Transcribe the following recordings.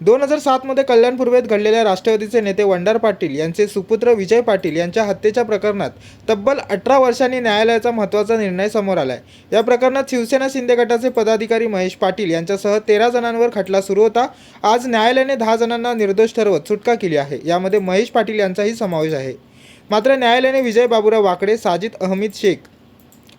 दोन हजार सातमध्ये कल्याण पूर्वेत घडलेल्या राष्ट्रवादीचे नेते वंडार पाटील यांचे सुपुत्र विजय पाटील यांच्या हत्येच्या प्रकरणात तब्बल अठरा वर्षांनी न्यायालयाचा महत्त्वाचा निर्णय समोर आलाय. या प्रकरणात शिवसेना शिंदे गटाचे पदाधिकारी महेश पाटील यांच्यासह तेरा जणांवर खटला सुरू होता. आज न्यायालयाने दहा जणांना निर्दोष ठरवत सुटका केली आहे. यामध्ये महेश पाटील यांचाही समावेश आहे. मात्र न्यायालयाने विजय बाबूराव वाकडे साजिद अहमद शेख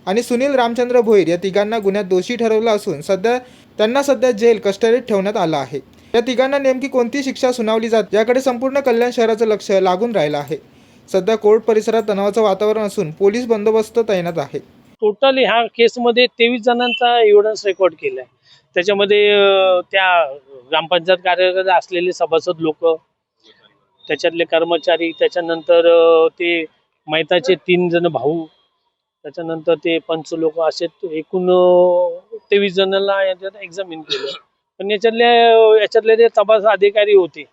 आणि सुनील रामचंद्र भोईर या तिघांना गुन्ह्यात दोषी ठरवलं असून सध्या त्यांना सध्या जेल कस्टडीत ठेवण्यात आलं आहे. या तिघांना नेमकी कोणती शिक्षा सुनावली जात याकडे संपूर्ण कल्याण शहराचं लक्ष लागून राहिलं आहे. सध्या कोर्ट परिसरात तणावाचं वातावरण असून पोलीस बंदोबस्त तैनात आहे. टोटल ह्या केसमध्ये तेवीस जणांचा एव्हिडन्स रेकॉर्ड केलाय. त्याच्यामध्ये त्या ग्रामपंचायत कार्यालयात असलेले सभासद लोक त्याच्यातले कर्मचारी त्याच्यानंतर ते मैताचे तीन जण भाऊ त्याच्यानंतर ते पंच लोक असे एकूण तेवीस जणांना एक्झामिन केलं. पण याच्यातले याच्यातले जे तपास अधिकारी होते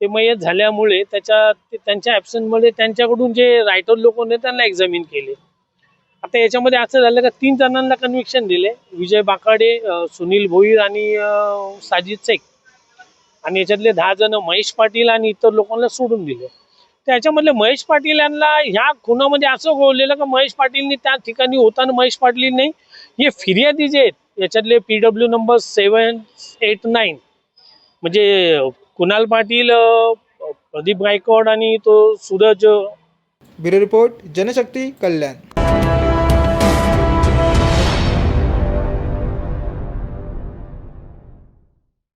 ते मयत झाल्यामुळे त्याच्या ते- त्यांच्या ॲब्सेंटमुळे त्यांच्याकडून जे रायटर लोक होते त्यांना एक्झामिन केले. आता याच्यामध्ये असं झालं का तीन जणांना कन्व्हिक्शन दिले. विजय बाकाडे सुनील भोईर आणि साजिद शेख. आणि याच्यातले दहा जण महेश पाटील आणि इतर लोकांना सोडून दिले. त्याच्यामधले महेश पाटील यांना ह्या खुनामध्ये असं गोवलेलं का महेश पाटीलनी त्या ठिकाणी होताना महेश पाटील नाही हे फिर्यादी जे आहेत याच्यातले P W number seven eight nine म्हणजे कुणाल पाटील प्रदीप गायकवाड आणि तो सूरज ब्युरो रिपोर्ट जनशक्ती कल्याण.